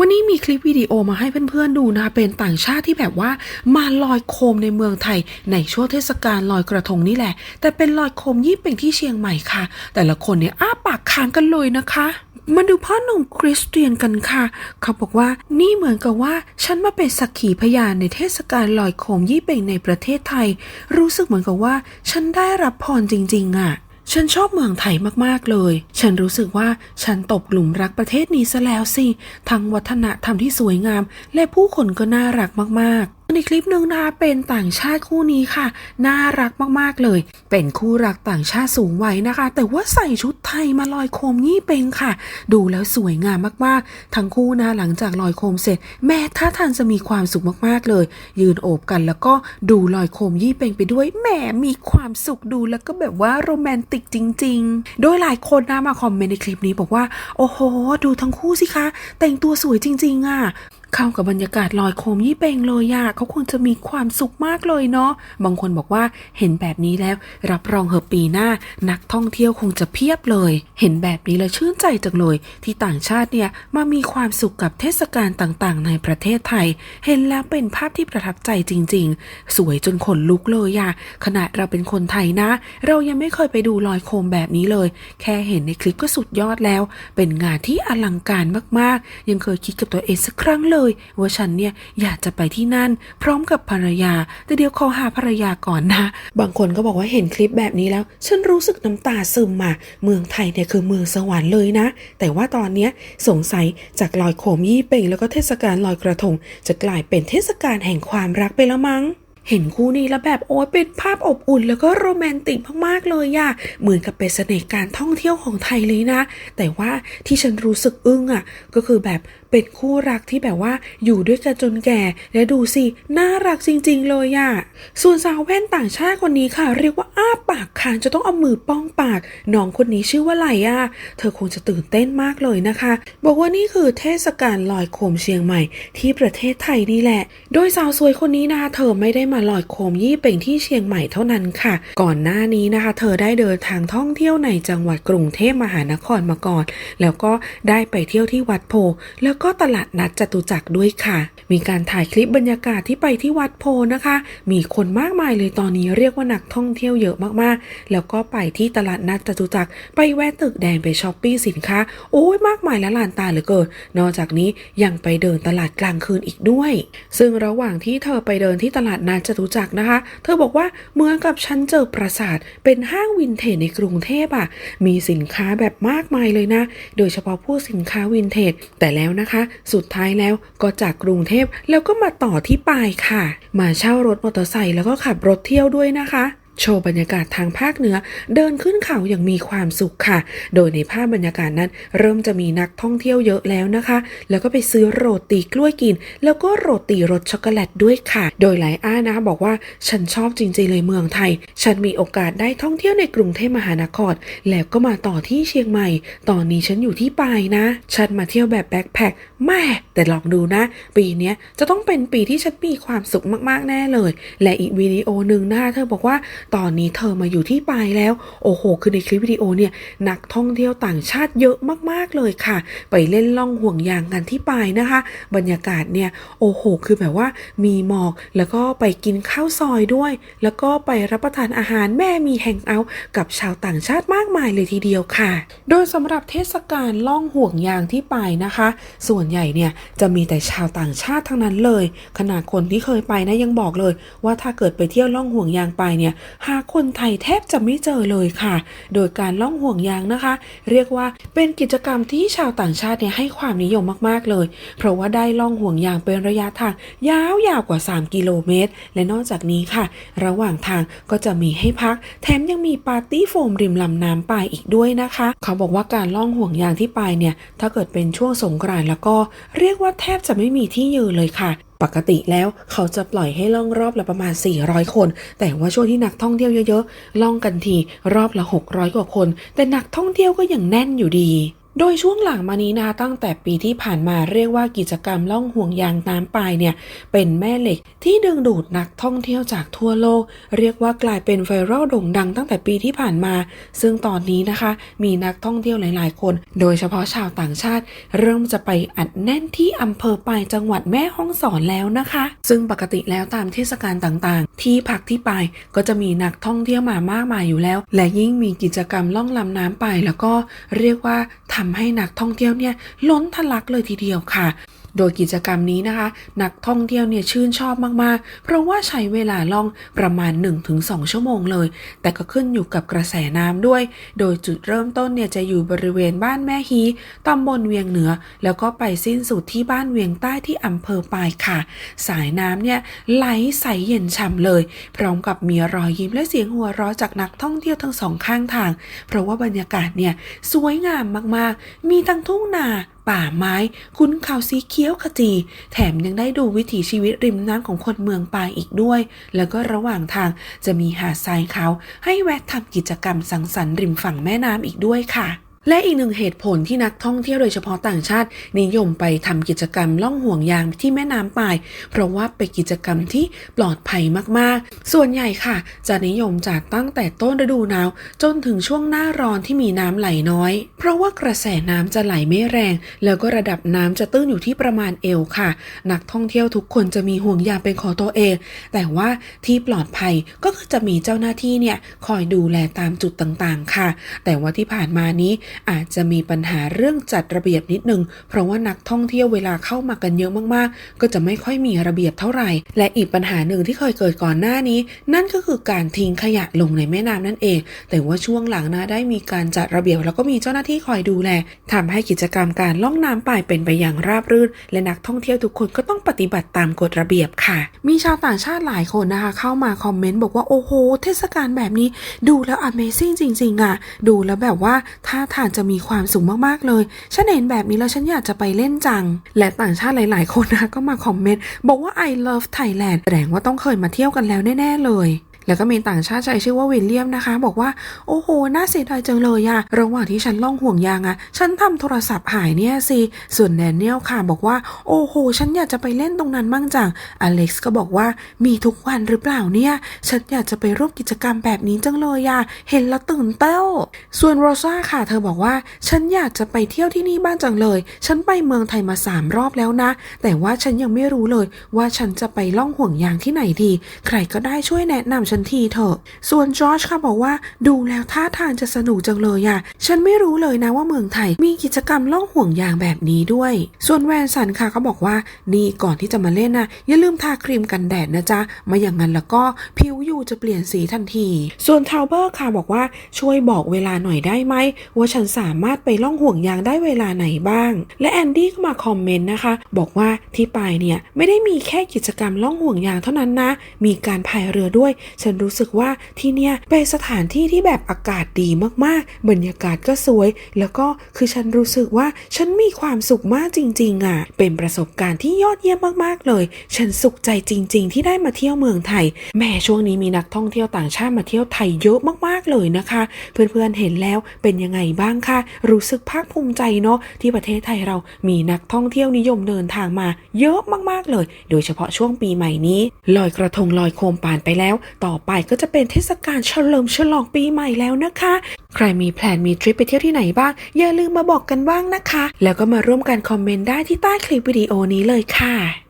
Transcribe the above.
วันนี้มีคลิปวิดีโอมาให้เพื่อนๆดูนะคะเป็นต่างชาติที่แบบว่ามาลอยโคมในเมืองไทย ในช่วงเทศกาลลอยกระทงนี่แหละ แต่เป็นลอยโคมยี่เป็งที่เชียงใหม่ค่ะ แต่ละคนเนี่ยอ้าปากค้างกันเลยนะคะ มาดูพ่อหนุ่มคริสเตียนกันค่ะ เขาบอกว่านี่เหมือนกับว่า ฉันมาเป็นสักขีพยานในเทศกาลลอยโคมยี่เป็งในประเทศไทย รู้สึกเหมือนกับว่า ฉันได้รับพรจริง ๆอะ ฉันชอบเมืองไทยมากๆเลย ฉันรู้สึกว่าฉันตกหลุมรักประเทศนี้ซะแล้วสิ ทั้งวัฒนธรรมที่สวยงาม และผู้คนก็น่ารักมาก ในคลิปหนึ่งนะคะเป็นต่างชาติคู่นี้ค่ะ น่ารักมากๆเลย เป็นคู่รักต่างชาติสูงวัยนะคะ แต่ว่าใส่ชุดไทยมาลอยโคมยี่เป็งค่ะ ดูแล้วสวยงามมากๆ ทั้งคู่นะหลังจากลอยโคมเสร็จ แม่ท่าทางจะมีความสุขมากๆเลย ยืนโอบกันแล้วก็ดูลอยโคมยี่เป็งไปด้วยแหมมีความสุขดูแล้วก็แบบว่าโรแมนติกจริง ๆ โดยหลายคนนะมาคอมเมนต์ในคลิปนี้บอกว่าโอ้โห ดูทั้งคู่สิคะ แต่งตัวสวยจริงๆอะ เข้ากับบรรยากาศลอยโคมยี่เปงเลยอะเขาคงจะมีความสุขมากเลยเนาะบางคนบอกว่าเห็นแบบนี้แล้ว รับรองเหอปีหน้า นักท่องเที่ยวคงจะเพียบเลย เห็นแบบนี้แล้วชื่นใจจังเลย ที่ต่างชาติเนี่ยมามีความสุขกับเทศกาลต่างๆ ในประเทศไทย เห็นแล้วเป็นภาพที่ประทับใจจริง ๆ สวยจนขนลุกเลยอะขนาดเราเป็นคนไทยนะ เรายังไม่เคยไปดูลอยโคมแบบนี้เลย แค่เห็นในคลิปก็สุดยอดแล้ว เป็นงานที่อลังการมากๆ ยังเคยคิดกับตัวเองสักครั้งเลยว่าฉันเนี่ยอยากจะไปที่นั่น พร้อมกับภรรยา แต่เดี๋ยวขอหาภรรยาก่อนนะ บางคนก็บอกว่าเห็นคลิปแบบนี้แล้ว ฉันรู้สึกน้ำตาซึมมา เมืองไทยเนี่ยคือเมืองสวรรค์เลยนะ แต่ว่าตอนเนี้ยสงสัยจากลอยโคมยี่เป่งแล้วก็เทศกาลลอยกระทง จะกลายเป็นเทศกาลแห่งความรักไปแล้วมั้ง เห็นคู่นี้แล้วแบบโอ้ยเป็นภาพอบอุ่นแล้วก็โรแมนติกมากๆเลยอะเหมือนกับเป็นเสน่ห์การท่องเที่ยวของไทยเลยนะ แต่ว่าที่ฉันรู้สึกอึ้งอะก็คือแบบเป็นคู่รักที่แบบว่าอยู่ด้วยกันจนแก่ และดูสิ น่ารักจริง ๆ เลยอะส่วนสาวแว่นต่างชาติคนนี้ค่ะ เรียกว่าอ้าปากค้างจะต้องเอามือป้องปากน้องคนนี้ชื่อว่าไหลอะเธอคงจะตื่นเต้นมากเลยนะคะ บอกว่านี่คือเทศกาลลอยโคมเชียงใหม่ที่ประเทศไทยนี่แหละ โดยสาวสวยคนนี้นะคะเธอไม่ได้มาลอยโคมยี่เป่งที่เชียงใหม่เท่านั้นค่ะ ก่อนหน้านี้นะคะ เธอได้เดินทางท่องเที่ยวในจังหวัดกรุงเทพมหานครมาก่อน แล้วก็ได้ไปเที่ยวที่วัดโพ แล้วก็ตลาดนัดจตุจักรด้วยค่ะ มีการถ่ายคลิปบรรยากาศที่ไปที่วัดโพนะคะ มีคนมากมายเลยตอนนี้เรียกว่านักท่องเที่ยวเยอะมากๆ แล้วก็ไปที่ตลาดนัดจตุจักรไปแวะตึกแดงไปช้อปปี้สินค้า โอ้ยมากมายและลานตาเหลือเกิน นอกจากนี้ยังไปเดินตลาดกลางคืนอีกด้วย ซึ่งระหว่างที่เธอไปเดินที่ตลาดนัดจจตุจักรนะคะ เธอบอกว่าเหมือนกับฉันเจอปราสาท เป็นห้างวินเทจในกรุงเทพอะ มีสินค้าแบบมากมายเลยนะ โดยเฉพาะพวกสินค้าวินเทจ แต่แล้วนะคะ สุดท้ายแล้วก็จากกรุงเทพแล้วก็มาต่อที่ปายค่ะ มาเช่ารถมอเตอร์ไซค์แล้วก็ขับรถเที่ยวด้วยนะคะ โชว์บรรยากาศทางภาคเหนือ เดินขึ้นเขาอย่างมีความสุขค่ะ โดยในภาพบรรยากาศนั้น เริ่มจะมีนักท่องเที่ยวเยอะแล้วนะคะ แล้วก็ไปซื้อโรตีกล้วยกิน แล้วก็โรตีรสช็อกโกแลตด้วยค่ะ โดยหลายอ้านะคะบอกว่าฉันชอบจริงๆเลยเมืองไทย ฉันมีโอกาสได้ท่องเที่ยวในกรุงเทพมหานคร แล้วก็มาต่อที่เชียงใหม่ ตอนนี้ฉันอยู่ที่ปายนะ ฉันมาเที่ยวแบบแบ็คแพคแม่แต่ลองดูนะ ปีนี้จะต้องเป็นปีที่ฉันมีความสุขมากๆแน่เลย และอีกวิดีโอหนึ่งนะคะเธอบอกว่าตอนนี้เธอมาอยู่ที่ปายแล้ว โอ้โห คือในคลิปวิดีโอเนี่ยนักท่องเที่ยวต่างชาติเยอะมากๆเลยค่ะ ไปเล่นล่องห่วงยางกันที่ปายนะคะ บรรยากาศเนี่ยโอ้โห คือแบบว่ามีหมอกแล้วก็ไปกินข้าวซอยด้วย แล้วก็ไปรับประทานอาหารแม่มีแฮงเอาท์กับชาวต่างชาติมากมายเลยทีเดียวค่ะ โดยสำหรับเทศกาลล่องห่วงยางที่ปายนะคะ ส่วนใหญ่เนี่ยจะมีแต่ชาวต่างชาติทั้งนั้นเลย ขนาดคนที่เคยไปนะยังบอกเลย ว่าถ้าเกิดไปเที่ยวล่องห่วงยางไปเนี่ยหาคนไทยแทบจะไม่เจอเลยค่ะ โดยการล่องห่วงยางนะคะ เรียกว่าเป็นกิจกรรมที่ชาวต่างชาติเนี่ยให้ความนิยมมากๆเลย เพราะว่าได้ล่องห่วงยางเป็นระยะทางยาวๆกว่า 3 กิโลเมตร และนอกจากนี้ค่ะ ระหว่างทางก็จะมีให้พัก แถมยังมีปาร์ตี้โฟมริมลำน้ำปายอีกด้วยนะคะ เขาบอกว่าการล่องห่วงยางที่ปายเนี่ยถ้าเกิดเป็นช่วงสงกรานต์แล้วก็เรียกว่าแทบจะไม่มีที่ยืนเลยค่ะ ปกติแล้วเขาจะปล่อยให้ล่องรอบละประมาณ 400 คน แต่ว่าช่วงที่นักท่องเที่ยวเยอะๆล่องกันทีรอบละ 600 กว่าคน แต่นักท่องเที่ยวก็ยังแน่นอยู่ดี โดยช่วงหลังมานี้นะตั้งแต่ปีที่ผ่านมาเรียกว่ากิจกรรมล่องห่วงยางน้ำปลายเนี่ย เป็นแม่เหล็กที่ดึงดูดนักท่องเที่ยวจากทั่วโลก เรียกว่ากลายเป็นไวรัลโด่งดังตั้งแต่ปีที่ผ่านมา ซึ่งตอนนี้นะคะ มีนักท่องเที่ยวหลาย ๆ คน โดยเฉพาะชาวต่างชาติ เริ่มจะไปอัดแน่นที่อำเภอปายจังหวัดแม่ฮ่องสอนแล้วนะคะ ซึ่งปกติแล้วตามเทศกาลต่างๆ ที่พักที่ไปายก็จะมีนักท่องเที่ยวมามากมายอยู่แล้ว และยิ่งมีกิจกรรมล่องลำน้ำไปแล้วก็เรียกว่าทำให้นักท่องเที่ยวเนี่ยล้นทะลักเลยทีเดียวค่ะ โดยกิจกรรมนี้นะคะ นักท่องเที่ยวเนี่ยชื่นชอบมากๆ เพราะว่าใช้เวลาล่องประมาณ 1-2 ชั่วโมงเลย แต่ก็ขึ้นอยู่กับกระแสน้ำด้วย โดยจุดเริ่มต้นเนี่ยจะอยู่บริเวณบ้านแม่ฮีตำบลเวียงเหนือ แล้วก็ไปสิ้นสุดที่บ้านเวียงใต้ที่อำเภอปายค่ะ สายน้ำเนี่ยไหลใสเย็นฉ่ำเลย พร้อมกับมีรอยยิ้มและเสียงหัวเราะจากนักท่องเที่ยวทั้งสองข้างทาง เพราะว่าบรรยากาศเนี่ยสวยงามมากๆ มีทั้งทุ่งนา ป่าไม้ คุ้นเขาสีเขียวขจี แถมยังได้ดูวิถีชีวิตริมน้ำของคนเมืองปายอีกด้วย แล้วก็ระหว่างทางจะมีหาดทรายขาวให้แวะทำกิจกรรมสังสรรค์ริมฝั่งแม่น้ำอีกด้วยค่ะ และอีกหนึ่งเหตุผลที่นักท่องเที่ยวโดยเฉพาะต่างชาติ นิยมไปทำกิจกรรมล่องห่วงยางที่แม่น้ำปาย เพราะว่าเป็นกิจกรรมที่ปลอดภัยมากๆ ส่วนใหญ่ค่ะ จะนิยมจัดตั้งแต่ต้นฤดูหนาว จนถึงช่วงหน้าร้อนที่มีน้ำไหลน้อย เพราะว่ากระแสน้ำจะไหลไม่แรง แล้วก็ระดับน้ำจะตื้นอยู่ที่ประมาณเอวค่ะ นักท่องเที่ยวทุกคนจะมีห่วงยางเป็นของตัวเอง แต่ว่าที่ปลอดภัยก็คือจะมีเจ้าหน้าที่เนี่ยคอยดูแลตามจุดต่างๆ ค่ะ แต่ว่าที่ผ่านมานี้อาจจะมีปัญหาเรื่องจัดระเบียบนิดนึง เพราะว่านักท่องเที่ยวเวลาเข้ามากันเยอะมากๆ ก็จะไม่ค่อยมีระเบียบเท่าไหร่ และอีกปัญหาหนึ่งที่เคยเกิดก่อนหน้านี้ นั่นก็คือการทิ้งขยะลงในแม่น้ำนั่นเอง แต่ว่าช่วงหลังนะได้มีการจัดระเบียบแล้วก็มีเจ้าหน้าที่คอยดูแลทำให้กิจกรรมการล่องน้ำป่ายเป็นไปอย่างราบรื่น และนักท่องเที่ยวทุกคนก็ต้องปฏิบัติตามกฎระเบียบค่ะ มีชาวต่างชาติหลายคนนะคะ เข้ามาคอมเมนต์บอกว่าโอ้โห เทศกาลแบบนี้ ดูแล้ว Amazing จริงๆอะ ดูแล้วแบบว่าท่าทางจะมีความสุขมากๆเลย ฉันเห็นแบบนี้แล้วฉันอยากจะไปเล่นจัง และต่างชาติหลาย ๆ คนนะก็มาคอมเมนต์บอกว่า I love Thailand แสดงว่าต้องเคยมาเที่ยวกันแล้วแน่ ๆ เลย แล้วก็มีต่างชาติชายชื่อว่าวิลเลียมนะคะ บอกว่าโอ้โหน่าเสียดายจังเลยอะระหว่างที่ฉันล่องห่วงยางอะฉันทำโทรศัพท์หายเนี่ยสิส่วนแดเนียลค่ะบอกว่าโอ้โห ฉันอยากจะไปเล่นตรงนั้นบ้างจังอเล็กซ์ก็บอกว่ามีทุกวันหรือเปล่าเนี่ย ฉันอยากจะไปร่วมกิจกรรมแบบนี้จังเลยอะเห็นแล้วตื่นเต้นส่วนโรซ่าค่ะ เธอบอกว่า ฉันอยากจะไปเที่ยวที่นี่บ้างจังเลย ฉันไปเมืองไทยมาสามรอบแล้วนะ แต่ว่าฉันยังไม่รู้เลยว่าฉันจะไปล่องห่วงยางที่ไหนดี ใครก็ได้ช่วยแนะนำฉันทีเถอะ ส่วนจอร์จค่ะบอกว่าดูแล้วท่าทางจะสนุกจังเลยอะฉันไม่รู้เลยนะว่าเมืองไทยมีกิจกรรมล่องห่วงยางแบบนี้ด้วย ส่วนแวนสันค่ะก็บอกว่านี่ก่อนที่จะมาเล่นนะอย่าลืมทาครีมกันแดดนะจ๊ะไมาอย่างนั้นแล้วก็ผิวอยู่จะเปลี่ยนสีทันที ส่วนทาวเบอร์ค่ะบอกว่าช่วยบอกเวลาหน่อยได้ไหมว่าฉันสามารถไปล่องห่วงยางได้เวลาไหนบ้าง และแอนดี้ก็มาคอมเมนต์นะคะ บอกว่าที่ไปเนี่ยไม่ได้มีแค่กิจกรรมล่องห่วงยางเท่านั้นนะ มีการพายเรือด้วยฉันันรู้สึกว่าที่เนี่ยเป็นสถานที่ที่แบบอากาศดีมากๆ บรรยากาศก็สวย แล้วก็คือฉันรู้สึกว่าฉันมีความสุขมากจริง ๆ อะ เป็นประสบการณ์ที่ยอดเยี่ยมมากๆเลย ฉันสุขใจจริง ๆ ที่ได้มาเที่ยวเมืองไทย แม่ช่วงนี้มีนักท่องเที่ยวต่างชาติมาเที่ยวไทยเยอะมากๆเลยนะคะ เพื่อนๆเห็นแล้วเป็นยังไงบ้างคะรู้สึกภาคภูมิใจเนาะที่ประเทศไทยเรามีนักท่องเที่ยวนิยมเดินทางมา เยอะมากๆเลย โดยเฉพาะช่วงปีใหม่นี้ลอยกระทงลอยโคมปานไปแล้วตต่อไปก็จะเป็นเทศกาลเฉลิมฉลองปีใหม่แล้วนะคะ ใครมีแพลนมีทริปไปเที่ยวที่ไหนบ้าง อย่าลืมมาบอกกันบ้างนะคะ แล้วก็มาร่วมกันคอมเมนต์ได้ที่ใต้คลิปวิดีโอนี้เลยค่ะ